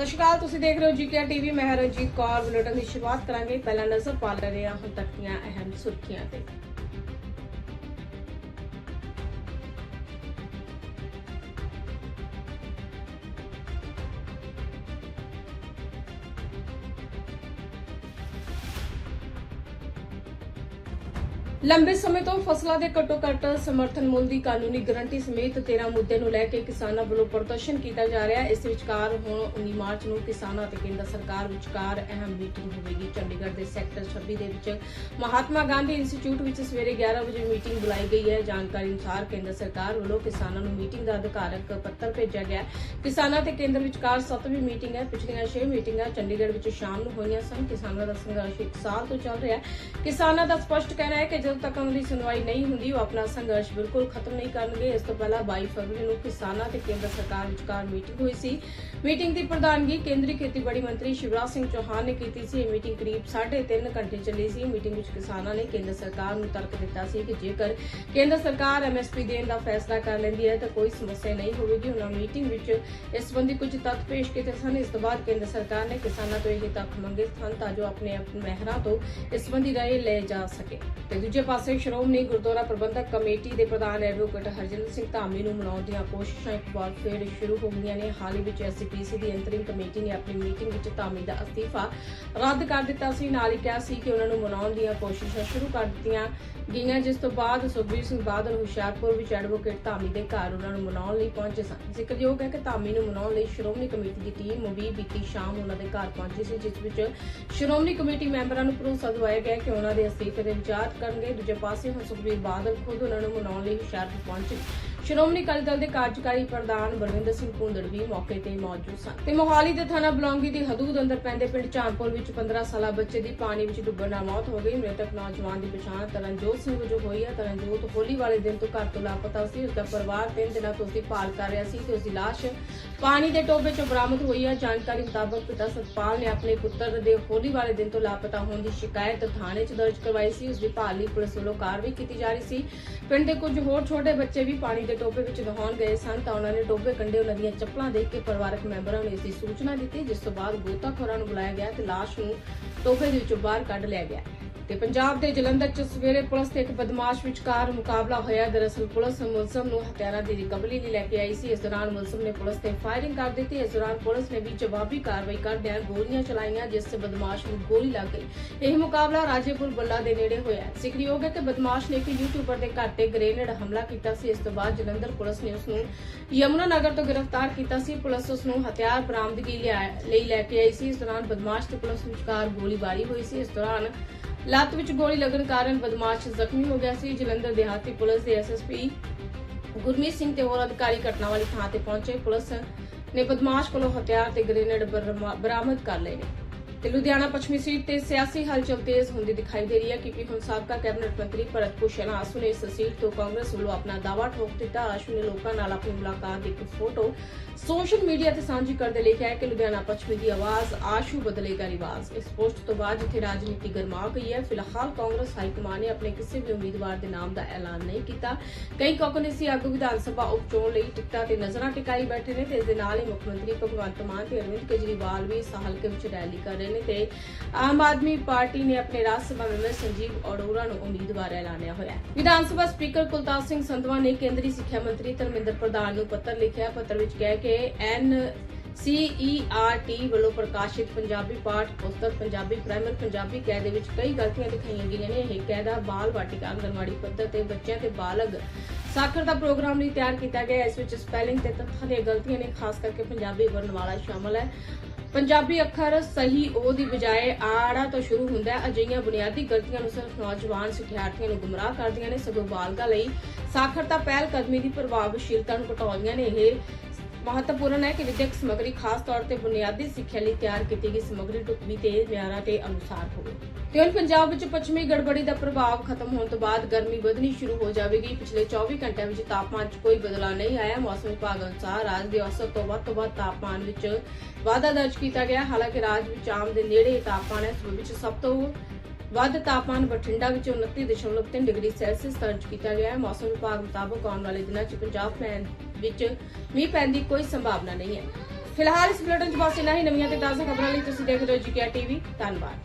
ਸਤਿ ਸ਼੍ਰੀ ਅਕਾਲ, ਤੁਸੀਂ ਦੇਖ ਰਹੇ ਹੋ ਜੀਕੇ ਟੀਵੀ, ਮੈਂ ਹਾਂ ਰਣਜੀਤ ਕੌਰ। ਬੁਲੇਟਨ ਦੀ ਸ਼ੁਰੂਆਤ ਕਰਾਂਗੇ। ਪਹਿਲਾਂ ਨਜ਼ਰ ਪਾ ਰਹੇ ਹਾਂ ਹੁਣ ਤੱਕ ਦੀਆਂ ਅਹਿਮ ਸੁਰਖੀਆਂ ਤੇ। ਲੰਬੇ ਸਮੇਂ ਤੋਂ ਫਸਲਾਂ ਦੇ ਘੱਟੋ-ਘੱਟ ਸਮਰਥਨ ਮੁੱਲ ਦੀ ਕਾਨੂੰਨੀ ਗਰੰਟੀ ਸਮੇਤ 13 ਮੁੱਦੇ ਨੂੰ ਲੈ ਕੇ ਕਿਸਾਨਾਂ ਵੱਲੋਂ ਪ੍ਰਦਰਸ਼ਨ ਕੀਤਾ ਜਾ ਰਿਹਾ ਹੈ। ਇਸ ਵਿਚਕਾਰ ਹੁਣ 19 ਮਾਰਚ ਨੂੰ ਕਿਸਾਨਾਂ ਅਤੇ ਕੇਂਦਰ ਸਰਕਾਰ ਵਿਚਕਾਰ ਅਹਿਮ ਮੀਟਿੰਗ ਹੋਵੇਗੀ। ਚੰਡੀਗੜ੍ਹ ਦੇ ਸੈਕਟਰ 26 ਦੇ ਵਿੱਚ ਮਹਾਤਮਾ ਗਾਂਧੀ ਇੰਸਟੀਚਿਊਟ ਵਿੱਚ ਸਵੇਰੇ 11 ਵਜੇ ਮੀਟਿੰਗ ਬੁਲਾਈ ਗਈ ਹੈ। ਜਾਣਕਾਰੀ ਅਨੁਸਾਰ ਕੇਂਦਰ ਸਰਕਾਰ ਵੱਲੋਂ ਕਿਸਾਨਾਂ ਨੂੰ ਮੀਟਿੰਗ ਦਾ ਅਧਿਕਾਰਕ ਪੱਤਰ ਭੇਜਿਆ ਗਿਆ ਕਿਸਾਨਾਂ ਤੇ ਕੇਂਦਰ ਵਿਚਕਾਰ 7ਵੀਂ ਮੀਟਿੰਗ ਹੈ। ਪਿਛਲੀਆਂ 6 ਮੀਟਿੰਗਾਂ ਚੰਡੀਗੜ੍ਹ ਵਿੱਚ ਸ਼ਾਮ ਨੂੰ ਹੋਈਆਂ ਸਨ। ਕਿਸਾਨਾਂ ਦਾ ਸੰਘਰਸ਼ 1 ਸਾਲ ਤੋਂ ਚੱਲ ਰਿਹਾ ਹੈ। ਕਿਸਾਨਾਂ ਦਾ ਸਪਸ਼ਟ ਕਹਿਣਾ ਹੈ ਕਿ ਜਦੋਂ ਤੱਕ ਉਹਨਾਂ ਸੁਣਵਾਈ ਨਹੀਂ ਹੁੰਦੀ, ਉਹ ਆਪਣਾ ਸੰਘਰਸ਼ ਬਿਲਕੁਲ ਖਤਮ ਨਹੀਂ ਕਰਨਗੇ। ਇਸ ਤੋਂ ਪਹਿਲਾਂ 22 ਫਰਵਰੀ ਨੂੰ ਕਿਸਾਨਾਂ ਤੇ ਕੇਂਦਰ ਸਰਕਾਰ ਵਿਚਕਾਰ ਮੀਟਿੰਗ ਹੋਈ ਸੀ। ਮੀਟਿੰਗ ਦੀ ਪ੍ਰਧਾਨਗੀ ਕੇਂਦਰੀ ਖੇਤੀਬਾੜੀ ਮੰਤਰੀ ਸ਼ਿਵਰਾਜ ਸਿੰਘ ਚੌਹਾਨ ਨੇ ਕੀਤੀ ਸੀ। ਇਹ ਮੀਟਿੰਗ ਕਰੀਬ 3.5 ਘੰਟੇ ਚੱਲੀ ਸੀ। ਮੀਟਿੰਗ ਵਿੱਚ ਕਿਸਾਨਾਂ ਨੇ ਕੇਂਦਰ ਸਰਕਾਰ ਨੂੰ ਤਰਕ ਦਿੱਤਾ ਸੀ ਕਿ ਜੇਕਰ ਕੇਂਦਰ ਸਰਕਾਰ ਐਮਐਸਪੀ ਦੇਣ ਦਾ ਫੈਸਲਾ ਕਰ ਲੈਂਦੀ ਹੈ, ਤਾਂ ਕੋਈ ਸਮੱਸਿਆ ਨਹੀਂ ਹੋਵੇਗੀ। ਉਹਨਾਂ ਮੀਟਿੰਗ ਵਿੱਚ ਇਸ ਸੰਬੰਧੀ ਕੁਝ ਤੱਥ ਪੇਸ਼ ਕੀਤੇ ਸਨ। ਇਸ ਤੋਂ ਬਾਅਦ ਕੇਂਦਰ ਸਰਕਾਰ ਨੇ ਕਿਸਾਨਾਂ ਤੋਂ ਇਹ ਤੱਥ ਮੰਗੇ ਸਨ, ਤਾਂ ਜੋ ਆਪਣੇ ਮਹਿਰਾਂ ਤੋਂ ਇਸ ਸੰਬੰਧੀ ਰਾਏ ਲੈ ਜਾ ਸਕੇ। ਤੇ ਦੂਜੇ ਪਾਸੇ ਸ਼੍ਰੋਮਣੀ ਗੁਰਦੁਆਰਾ ਪ੍ਰਬੰਧਕ ਕਮੇਟੀ ਦੇ ਪ੍ਰਧਾਨ ਐਡਵੋਕੇਟ ਹਰਜਿੰਦਰ ਸਿੰਘ ਧਾਮੀ ਨੂੰ ਮਨਾਉਣ ਦੀਆਂ ਕੋਸ਼ਿਸ਼ਾਂ ਇੱਕ ਵਾਰ ਫਿਰ ਸ਼ੁਰੂ ਹੋ ਗਈਆਂ ਨੇ। ਹਾਲ ਹੀ ਵਿੱਚ ਐਸਸੀਪੀਸੀ ਦੀ ਅੰਤਰਿਮ ਕਮੇਟੀ ਨੇ ਆਪਣੀ ਮੀਟਿੰਗ ਵਿੱਚ ਧਾਮੀ ਦਾ ਅਸਤੀਫਾ ਰੱਦ ਕਰ ਦਿੱਤਾ ਸੀ। ਨਾਲ ਹੀ ਕਿਹਾ ਸੀ ਕਿ ਉਹਨਾਂ ਨੂੰ ਮਨਾਉਣ ਦੀਆਂ ਕੋਸ਼ਿਸ਼ਾਂ ਸ਼ੁਰੂ ਕਰ ਦਿੱਤੀਆਂ ਗਈਆਂ, ਜਿਸ ਤੋਂ ਬਾਅਦ ਸੁਖਬੀਰ ਸਿੰਘ ਬਾਦਲ, ਹੁਸ਼ਿਆਰਪੁਰ ਵਿੱਚ ਐਡਵੋਕੇਟ ਧਾਮੀ ਦੇ ਘਰ ਉਹਨਾਂ ਨੂੰ ਮਨਾਉਣ ਲਈ ਪਹੁੰਚੇ ਸਨ। ਜ਼ਿਕਰਯੋਗ ਹੈ ਕਿ ਧਾਮੀ ਨੂੰ ਮਨਾਉਣ ਲਈ ਸ਼੍ਰੋਮਣੀ ਕਮੇਟੀ ਦੀ ਟੀਮ ਵੀ ਬੀਤੀ ਸ਼ਾਮ ਉਹਨਾਂ ਦੇ ਘਰ ਪਹੁੰਚੀ ਸੀ, ਜਿਸ ਵਿੱਚ ਸ਼੍ਰੋਮਣੀ ਕਮੇਟੀ ਮੈਂਬਰਾਂ ਨੂੰ ਭਰੋਸਾ ਦਿਵਾਇਆ ਗਿਆ ਕਿ ਉਹਨਾਂ ਦੇ ਅਸਤੀਫੇ ਦੇ ਵਿਚਾਰ ਕਰਨਗੇ। ਦੂਜੇ ਪਾਸੇ ਹੁਣ ਸੁਖਬੀਰ ਬਾਦਲ ਖੁਦ ਉਹਨਾਂ ਨੂੰ ਮਨਾਉਣ ਲਈ ਹੁਸ਼ਿਆਰਪੁਰ ਪਹੁੰਚੇ। ਸ਼੍ਰੋਮਣੀ ਅਕਾਲੀ ਦਲ ਦੇ ਕਾਰਜਕਾਰੀ ਪ੍ਰਧਾਨ ਬਲਵਿੰਦਰ ਸਿੰਘ ਭੁੰਦੜ ਵੀ ਮੌਕੇ ਤੇ ਮੌਜੂਦ ਸਨ। ਤੇ ਮੋਹਾਲੀ ਦੇ ਥਾਣਾ ਬਲੌਂਗੀ ਦੀ ਹਦੂਦ ਅੰਦਰ ਪੈਂਦੇ ਪਿੰਡ ਚਾਂਪੁਰ ਵਿੱਚ 15 ਸਾਲਾ ਬੱਚੇ ਦੀ ਪਾਣੀ ਵਿੱਚ ਡੁੱਬਣ ਨਾਲ ਮੌਤ ਹੋ ਗਈ। ਮ੍ਰਿਤਕ ਨੌਜਵਾਨ ਦੀ ਪਛਾਣ ਤਰਨਜੋਤ ਸਿੰਘ ਵਜੋਂ ਹੋਈ ਹੈ। ਤਰਨਜੋਤ ਹੋਲੀ ਵਾਲੇ ਦਿਨ ਤੋਂ ਘਰ ਤੋਂ ਲਾਪਤਾ ਸੀ। ਉਸ ਦਾ ਪਰਿਵਾਰ ਤਿੰਨ ਦਿਨਾਂ ਤੋਂ ਉਸ ਦੀ ਭਾਲ ਕਰ ਰਿਹਾ ਸੀ ਤੇ ਉਸ ਦੀ ਲਾਸ਼ ਪਾਣੀ ਦੇ ਟੋਬੇ 'ਚੋਂ ਬਰਾਮਦ ਹੋਈ ਹੈ। ਜਾਣਕਾਰੀ ਮੁਤਾਬਕ ਪਿਤਾ ਸਤਪਾਲ ਨੇ ਆਪਣੇ ਪੁੱਤਰ ਦੇ ਹੋਲੀ ਵਾਲੇ ਦਿਨ ਤੋਂ ਲਾਪਤਾ ਹੋਣ ਦੀ ਸ਼ਿਕਾਇਤ ਥਾਣੇ 'ਚ ਦਰਜ ਕਰਵਾਈ ਸੀ। ਉਸ ਦੀ ਭਾਲ ਲਈ ਪੁਲਿਸ ਵੱਲੋਂ ਕਾਰਵਾਈ ਕੀਤੀ ਜਾ ਰਹੀ ਸੀ। ਪਿੰਡ ਦੇ ਕੁਝ ਹੋਰ ਛੋਟੇ ਬੱਚੇ ਵੀ ਪਾਣੀ ਦੇ ਟੋਬੇ ਵਿੱਚ ਨਹਾਉਣ ਗਏ ਸਨ ਤਾਂ ਉਹਨਾਂ ਨੇ ਟੋਭੇ ਕੰਢੇ ਉਹਨਾਂ ਦੀਆਂ ਚੱਪਲਾਂ ਦੇਖ ਕੇ ਪਰਿਵਾਰਕ ਮੈਂਬਰਾਂ ਨੂੰ ਇਸ ਦੀ ਸੂਚਨਾ ਦਿੱਤੀ, ਜਿਸ ਤੋਂ ਬਾਅਦ ਗੋਤਾਖੋਰਾਂ ਨੂੰ ਬੁਲਾਇਆ ਗਿਆ ਤੇ ਲਾਸ਼ ਨੂੰ ਟੋਭੇ ਦੇ ਵਿੱਚੋਂ ਬਾਹਰ ਕੱਢ ਲਿਆ ਗਿਆ। ਤੇ ਪੰਜਾਬ ਦੇ ਜਲੰਧਰ 'ਚ ਸਵੇਰੇ ਪੁਲਿਸ ਤੇ ਇੱਕ ਬਦਮਾਸ਼ ਵਿਚਕਾਰ ਮੁਕਾਬਲਾ ਹੋਇਆ। ਦਰਅਸਲ ਪੁਲਿਸ ਮੁਲਜ਼ਮ ਨੂੰ ਹਥਿਆਰਾਂ ਦੀ ਰਿਕਵਰੀ ਲਈ ਲੈ ਕੇ ਆਈ ਸੀ। ਇਸ ਦੌਰਾਨ ਮੁਲਜ਼ਮ ਨੇ ਪੁਲਿਸ ਤੇ ਫਾਇਰਿੰਗ ਕਰ ਦਿੱਤੀ। ਇਸ ਦੌਰਾਨ ਪੁਲਿਸ ਨੇ ਵੀ ਜਵਾਬੀ ਕਾਰਵਾਈ ਕਰਦਿਆਂ ਗੋਲੀਆਂ ਚਲਾਈਆਂ, ਜਿਸ ਤੇ ਬਦਮਾਸ਼ ਨੂੰ ਗੋਲੀ ਲੱਗ ਗਈ। ਇਹ ਮੁਕਾਬਲਾ ਰਾਜੇਪੁਰ ਬੱਲਾ ਦੇ ਨੇੜੇ ਹੋਇਆ ਜ਼ਿਕਰਯੋਗ ਹੈ ਕਿ ਬਦਮਾਸ਼ ਨੇ ਇੱਕ ਯੂਟਿਊਬਰ ਦੇ ਘਰ ਤੇ ਗ੍ਰੇਨੇਡ ਹਮਲਾ ਕੀਤਾ ਸੀ। ਇਸ ਤੋਂ ਬਾਅਦ ਜਲੰਧਰ ਪੁਲਿਸ ਨੇ ਉਸ ਨੂੰ ਯਮੁਨਾ ਨਗਰ ਤੋਂ ਗ੍ਰਿਫਤਾਰ ਕੀਤਾ ਸੀ। ਪੁਲਿਸ ਉਸ ਨੂੰ ਹਥਿਆਰ ਬਰਾਮਦਗੀ ਲਿਆ- ਲਈ ਲੈ ਕੇ ਆਈ ਸੀ। ਇਸ ਦੌਰਾਨ ਬਦਮਾਸ਼ ਤੇ ਪੁਲਿਸ ਵਿਚਕਾਰ ਗੋਲੀਬਾਰੀ ਹੋਈ ਸੀ। ਇਸ ਦੌਰਾਨ ਲੱਤ ਵਿੱਚ ਗੋਲੀ ਲੱਗਣ ਕਾਰਨ ਬਦਮਾਸ਼ ਜ਼ਖਮੀ ਹੋ ਗਿਆ ਸੀ। ਜਲੰਧਰ ਦਿਹਾਤੀ ਪੁਲਿਸ ਦੇ ਐਸਐਸਪੀ ਗੁਰਮੀਤ ਸਿੰਘ ਤੇ ਹੋਰ ਅਧਿਕਾਰੀ ਘਟਨਾ ਵਾਲੀ ਥਾਂ ਤੇ ਪਹੁੰਚੇ। ਪੁਲਿਸ ਨੇ ਬਦਮਾਸ਼ ਕੋਲੋਂ ਹਥਿਆਰ ਤੇ ਗ੍ਰੇਨੇਡ ਬਰਾਮਦ ਕਰ ਲਏ ਨੇ। ਤੇ ਲੁਧਿਆਣਾ ਪੱਛਮੀ ਸੀਟ ਤੇ ਸਿਆਸੀ ਹਲਚਲ ਤੇਜ਼ ਹੁੰਦੀ ਦਿਖਾਈ ਦੇ ਰਹੀ ਹੈ। ਕਿਉਂਕਿ ਹੁਣ ਸਾਬਕਾ ਕੈਬਨਿਟ ਮੰਤਰੀ ਭਰਤ ਭੂਸ਼ਣ ਆਸੂ ਨੇ ਇਸ ਸੀਟ ਤੋਂ ਕਾਂਗਰਸ ਵੱਲੋਂ ਆਪਣਾ ਦਾਅਵਾ ਠੋਕ ਦਿੱਤਾ। ਆਸ਼ੂ ਨੇ ਲੋਕਾਂ ਨਾਲ ਆਪਣੀ ਮੁਲਾਕਾਤ ਦੀ ਇੱਕ ਫੋਟੋ ਸੋਸ਼ਲ ਮੀਡੀਆ ਤੇ ਸਾਂਝੀ ਕਰਦੇ ਲਿਖਿਆ ਹੈ ਕਿ ਲੁਧਿਆਣਾ ਪੱਛਮੀ ਦੀ ਆਵਾਜ਼ ਆਸ਼ੂ ਬਦਲੇਗਾ ਰਿਵਾਜ। ਇਸ ਪੋਸਟ ਤੋਂ ਬਾਅਦ ਜਿੱਥੇ ਰਾਜਨੀਤੀ ਗਰਮਾ ਗਈ ਹੈ, ਫਿਲਹਾਲ ਕਾਂਗਰਸ ਹਾਈ ਕਮਾਨ ਨੇ ਆਪਣੇ ਕਿਸੇ ਵੀ ਉਮੀਦਵਾਰ ਦੇ ਨਾਮ ਦਾ ਐਲਾਨ ਨਹੀਂ ਕੀਤਾ। ਕਈ ਕਾਂਗਰਸੀ ਆਗੂ ਵਿਧਾਨ ਸਭਾ ਉਪ ਚੋਣ ਲਈ ਟਿਕਟਾਂ ਤੇ ਨਜ਼ਰਾਂ ਟਿਕਾਈ ਬੈਠੇ ਨੇ ਤੇ ਇਸ ਦੇ ਨਾਲ ਹੀ ਮੁੱਖ ਮੰਤਰੀ ਭਗਵੰਤ ਮਾਨ ਤੇ ਅਰਵਿੰਦ ਕੇਜਰੀਵਾਲ ਵੀ ਇਸ ਹਲਕੇ ਵਿੱਚ ਰੈਲੀ ਕਰ ਰਹੇ ਨੇ ਤੇ ਆਮ ਆਦਮੀ ਪਾਰਟੀ ਨੇ ਆਪਣੇ ਰਾਜ ਸਭਾ ਮੈਂਬਰ ਸੰਜੀਵ ਅਰੋੜਾ ਨੂੰ ਉਮੀਦਵਾਰ ਐਲਾਨਿਆ ਹੋਇਆ ਹੈ। ਵਿਧਾਨ ਸਭਾ ਸਪੀਕਰ ਕੁਲਤਾਰ ਸਿੰਘ ਸੰਧਵਾ ਨੇ ਕੇਂਦਰੀ ਸਿੱਖਿਆ ਮੰਤਰੀ ਧਰਮਿੰਦਰ ਪ੍ਰਧਾਨ ਨੂੰ ਪੱਤਰ ਲਿਖਿਆ। ਪੱਤਰ ਵਿੱਚ ਕਿਹਾ ਕਿ ਐਨ ਸੀਈਆਰਟੀ ਵੱਲੋਂ ਪ੍ਰਕਾਸ਼ਿਤ ਪੰਜਾਬੀ ਪਾਠ ਪੁਸਤਕ, ਪੰਜਾਬੀ ਪ੍ਰਾਇਮਰ ਪੰਜਾਬੀ ਕਹਿ ਦੇ ਵਿੱਚ ਕਈ ਗਲਤੀਆਂ ਦਿਖਾਈਆਂ ਗਈਆਂ ਨੇ। ਇਹ ਕਹਿਦਾ ਬਾਲ ਵਾਟਿਕਾ ਆਂਗਨਵਾੜੀ ਪੱਧਰ ਤੇ ਬੱਚਿਆਂ ਤੇ ਬਾਲਗ ਸਾਖਰਤਾ ਪ੍ਰੋਗਰਾਮ ਲਈ ਤਿਆਰ ਕੀਤਾ ਗਿਆ। ਇਸ ਵਿੱਚ ਸਪੈਲਿੰਗ ਤੇ ਤੱਥਾਂ ਦੀਆਂ ਗਲਤੀਆਂ ਨੇ, ਖਾਸ ਕਰਕੇ ਪੰਜਾਬੀ ਵਰਣਮਾਲਾ ਸ਼ਾਮਲ ਹੈ। ਪੰਜਾਬੀ ਅੱਖਰ ਸਹੀ ਉਹ ਦੀ ਬਜਾਏ ਆੜਾ ਤੋਂ ਸ਼ੁਰੂ ਹੁੰਦਾ ਹੈ। ਅਜਿਹੀਆਂ ਬੁਨਿਆਦੀ ਗਲਤੀਆਂ ਨੂੰ ਸਿਰਫ ਨੌਜਵਾਨ ਸਿੱਖਿਆਰਥੀਆਂ ਨੂੰ ਗੁੰਮਰਾਹ ਕਰਦੀਆਂ ਨੇ। ਸਗੋਂ ਬਾਲਗਾਂ ਲਈ ਸਾਖਰਤਾ ਪਹਿਲ ਕਦਮੀ ਦੀ ਪ੍ਰਭਾਵਸ਼ੀਲਤਾ ਨੂੰ ਘਟਾਉਂਦੀਆਂ ਨੇ। ਇਹ ਮਹੱਤਵਪੂਰਨ ਹੈ ਕਿ ਵਿਦਿਅਕ ਸਮੱਗਰੀ ਖਾਸ ਤੌਰ ਤੇ ਬੁਨਿਆਦੀ ਸਿੱਖਿਆ ਲਈ ਤਿਆਰ ਕੀਤੀ ਗਈ ਸਮੱਗਰੀ ਢੁਕਵੀਂ ਤੇ ਮਿਆਰਾਂ ਤੇ ਅਨੁਸਾਰ ਹੋਵੇ। ਤੇ ਹੁਣ ਪੰਜਾਬ ਵਿੱਚ ਪੱਛਮੀ ਗੜਬੜੀ ਦਾ ਪ੍ਰਭਾਵ ਖਤਮ ਹੋਣ ਤੋਂ ਬਾਅਦ ਗਰਮੀ ਵਧਣੀ ਸ਼ੁਰੂ ਹੋ ਜਾਵੇਗੀ। ਪਿਛਲੇ 24 ਘੰਟਿਆਂ ਵਿੱਚ ਤਾਪਮਾਨ 'ਚ ਕੋਈ ਬਦਲਾਅ ਨਹੀਂ ਆਇਆ। ਮੌਸਮ ਵਿਭਾਗ ਅਨੁਸਾਰ ਰਾਜ ਦੇ ਔਸਤ ਤੋਂ ਵੱਧ ਤੋਂ ਵੱਧ ਤਾਪਮਾਨ ਵਿੱਚ ਵਾਧਾ ਦਰਜ ਕੀਤਾ ਗਿਆ। ਹਾਲਾਂਕਿ ਰਾਜ ਵਿੱਚ ਆਮ ਦੇ ਨੇੜੇ ਤਾਪਮਾਨ ਹੈ ਸੂਬੇ ਵਿੱਚ ਸਭ ਤੋਂ ਵੱਧ ਤਾਪਮਾਨ ਬਠਿੰਡਾ ਵਿੱਚ 29.3 ਡਿਗਰੀ ਸੈਲਸੀਅਸ ਦਰਜ ਕੀਤਾ ਗਿਆ ਹੈ। ਮੌਸਮ ਵਿਭਾਗ ਮੁਤਾਬਕ ਆਉਣ ਵਾਲੇ ਦਿਨਾਂ 'ਚ ਪੰਜਾਬ ਪੈਣ ਵਿੱਚ ਮੀਂਹ ਪੈਣ ਦੀ ਕੋਈ ਸੰਭਾਵਨਾ ਨਹੀਂ ਹੈ। ਫਿਲਹਾਲ ਇਸ ਬੁਲੇਟਿਨ 'ਚ ਬਸ ਇੰਨਾ ਹੀ। ਨਵੀਆਂ ਤੇ ਤਾਜ਼ਾ ਖਬਰਾਂ ਲਈ ਤੁਸੀਂ ਦੇਖ ਰਹੇ ਹੋ ਜੀਕੇ ਟੀਵੀ ਧੰਨਵਾਦ।